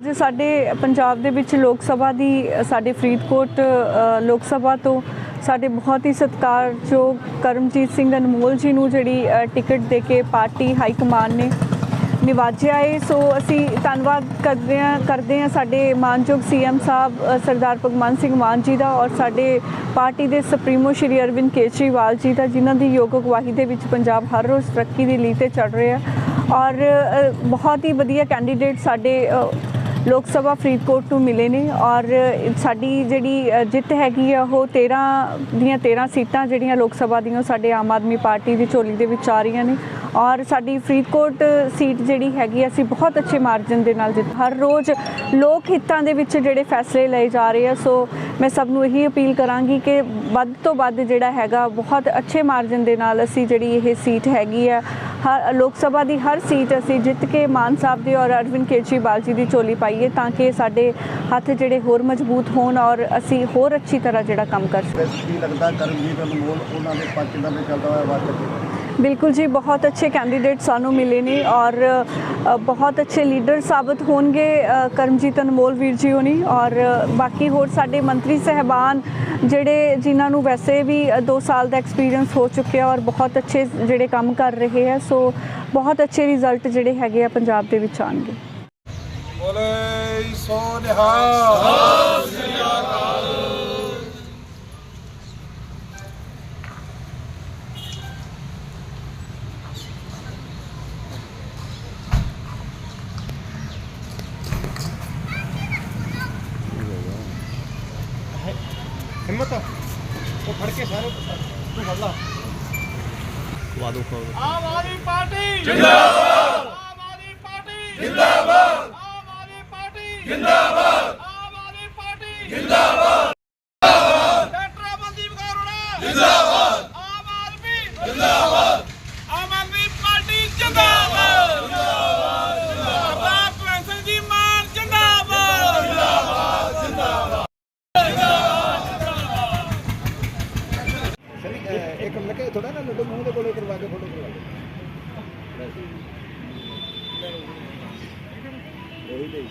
ਜੇ ਸਾਡੇ ਪੰਜਾਬ ਦੇ ਵਿੱਚ ਲੋਕ ਸਭਾ ਦੀ ਸਾਡੇ ਫਰੀਦਕੋਟ ਲੋਕ ਸਭਾ ਤੋਂ ਸਾਡੇ ਬਹੁਤ ਹੀ ਸਤਿਕਾਰਯੋਗ ਕਰਮਜੀਤ ਸਿੰਘ ਅਨਮੋਲ ਜੀ ਨੂੰ ਜਿਹੜੀ ਟਿਕਟ ਦੇ ਕੇ ਪਾਰਟੀ ਹਾਈ ਕਮਾਨ ਨੇ ਨਿਵਾਜਿਆ ਏ। ਸੋ ਅਸੀਂ ਧੰਨਵਾਦ ਕਰਦੇ ਹਾਂ ਕਰਦੇ ਹਾਂ ਸਾਡੇ ਮਾਨਯੋਗ ਸੀਐਮ ਸਾਹਿਬ ਸਰਦਾਰ ਭਗਵੰਤ ਸਿੰਘ ਮਾਨ ਜੀ ਦਾ ਔਰ ਸਾਡੇ ਪਾਰਟੀ ਦੇ ਸੁਪਰੀਮੋ ਸ਼੍ਰੀ ਅਰਵਿੰਦ ਕੇਜਰੀਵਾਲ ਜੀ ਦਾ, ਜਿਨ੍ਹਾਂ ਦੀ ਯੋਗ ਅਗਵਾਈ ਦੇ ਵਿੱਚ ਪੰਜਾਬ ਹਰ ਰੋਜ਼ ਤਰੱਕੀ ਦੀ ਲੀਹ ਤੇ ਚੜ ਰਿਹਾ। ਔਰ ਬਹੁਤ ਹੀ ਵਧੀਆ ਕੈਂਡੀਡੇਟ ਸਾਡੇ ਲੋਕ ਸਭਾ ਫਰੀਦਕੋਟ ਤੋਂ ਮਿਲੇ ਨੇ ਔਰ ਸਾਡੀ ਜਿਹੜੀ ਜਿੱਤ ਹੈਗੀ ਆ, ਉਹ 13 ਦੀਆਂ 13 ਸੀਟਾਂ ਜਿਹੜੀਆਂ ਲੋਕ ਸਭਾ ਦੀਆਂ ਸਾਡੇ ਆਮ ਆਦਮੀ ਪਾਰਟੀ ਦੀ ਝੋਲੀ ਦੇ ਵਿੱਚ ਆ ਰਹੀਆਂ ਨੇ ਔਰ ਸਾਡੀ ਫਰੀਦਕੋਟ ਸੀਟ ਜਿਹੜੀ ਹੈਗੀ ਅਸੀਂ ਬਹੁਤ ਅੱਛੇ ਮਾਰਜਨ ਦੇ ਨਾਲ ਜਿੱਤ, ਹਰ ਰੋਜ਼ ਲੋਕ ਹਿੱਤਾਂ ਦੇ ਵਿੱਚ ਜਿਹੜੇ ਫੈਸਲੇ ਲਏ ਜਾ ਰਹੇ ਆ, ਸੋ ਮੈਂ ਸਭ ਨੂੰ ਇਹੀ ਅਪੀਲ ਕਰਾਂਗੀ ਕਿ ਵੱਧ ਤੋਂ ਵੱਧ ਜਿਹੜਾ ਹੈਗਾ, ਬਹੁਤ ਅੱਛੇ ਮਾਰਜਨ ਦੇ ਨਾਲ ਅਸੀਂ ਜਿਹੜੀ ਇਹ ਸੀਟ ਹੈਗੀ ਆ ਹਰ ਲੋਕ ਸਭਾ ਦੀ ਹਰ ਸੀਟ ਅਸੀਂ ਜਿੱਤ ਕੇ ਮਾਨ ਸਾਹਿਬ ਦੀ ਔਰ ਅਰਵਿੰਦ ਕੇਜਰੀਵਾਲ ਜੀ ਦੀ ਝੋਲੀ ਪਾਈਏ ਤਾਂ ਕਿ ਸਾਡੇ ਹੱਥ ਜਿਹੜੇ ਹੋਰ ਮਜ਼ਬੂਤ ਹੋਣ ਔਰ ਅਸੀਂ ਹੋਰ ਅੱਛੀ ਤਰ੍ਹਾਂ ਜਿਹੜਾ ਕੰਮ ਕਰ ਸਕੀਏ। ਕੀ ਲੱਗਦਾ ਕਰਮਜੀਤ ਅਨਮੋਲ ਉਹਨਾਂ ਦੇ ਪੱਖ ਦਾ ਵੀ ਚੱਲਦਾ ਹੋਇਆ ਵਾਰ ਬਿਲਕੁਲ ਜੀ, ਬਹੁਤ ਅੱਛੇ ਕੈਂਡੀਡੇਟ ਸਾਨੂੰ ਮਿਲੇ ਨੇ ਔਰ ਬਹੁਤ ਅੱਛੇ ਲੀਡਰ ਸਾਬਤ ਹੋਣਗੇ ਕਰਮਜੀਤ ਅਨਮੋਲ ਵੀਰ ਜੀ ਹੋਣੀ ਔਰ ਬਾਕੀ ਹੋਰ ਸਾਡੇ ਮੰਤਰੀ ਸਹਿਬਾਨ ਜਿਹੜੇ ਜਿਨ੍ਹਾਂ ਨੂੰ ਵੈਸੇ ਵੀ 2 ਸਾਲ ਦਾ ਐਕਸਪੀਰੀਅੰਸ ਹੋ ਚੁੱਕਿਆ ਔਰ ਬਹੁਤ ਅੱਛੇ ਜਿਹੜੇ ਕੰਮ ਕਰ ਰਹੇ ਆ ਸੋ ਬਹੁਤ ਅੱਛੇ ਰਿਜ਼ਲਟ ਜਿਹੜੇ ਹੈਗੇ ਆ ਪੰਜਾਬ ਦੇ ਵਿੱਚ ਆਣਗੇ ਬੋਲੇ ਸੋ ਹਿੰਮਤ ਉਹ ਫੜ ਕੇ ਸਾਰੇ ਤੂੰ ਫੜ ਲਾ। ਆਮ ਆਦਮੀ ਪਾਰਟੀ ਜਿੰਦਾਬਾਦ। ਆਮ ਆਦਮੀ ਪਾਰਟੀ ਜਿੰਦਾਬਾਦ। ਆਮ ਆਦਮੀ ਪਾਰਟੀ ਜਿੰਦਾਬਾਦ। ਆਮ ਆਦਮੀ ਪਾਰਟੀ ਜਿੰਦਾਬਾਦ। ਡਾਕਟਰ ਅਮਨਦੀਪ ਕੌਰ ਹੋਣਾ ਜਿੰਦਾਬਾਦ। ਆਮ ਆਦਮੀ ਜਿੰਦਾਬਾਦ। ਇੱਕ ਮਿੰਟ ਕੇ ਥੋੜਾ ਨਾ ਲੱਡੂ ਮੂੰਹ ਦੇ ਕੋਲੇ ਕਰਵਾ ਕੇ ਫੋਟੋ ਕਰਵਾ ਦੇ ਉਹੀ ਤੇ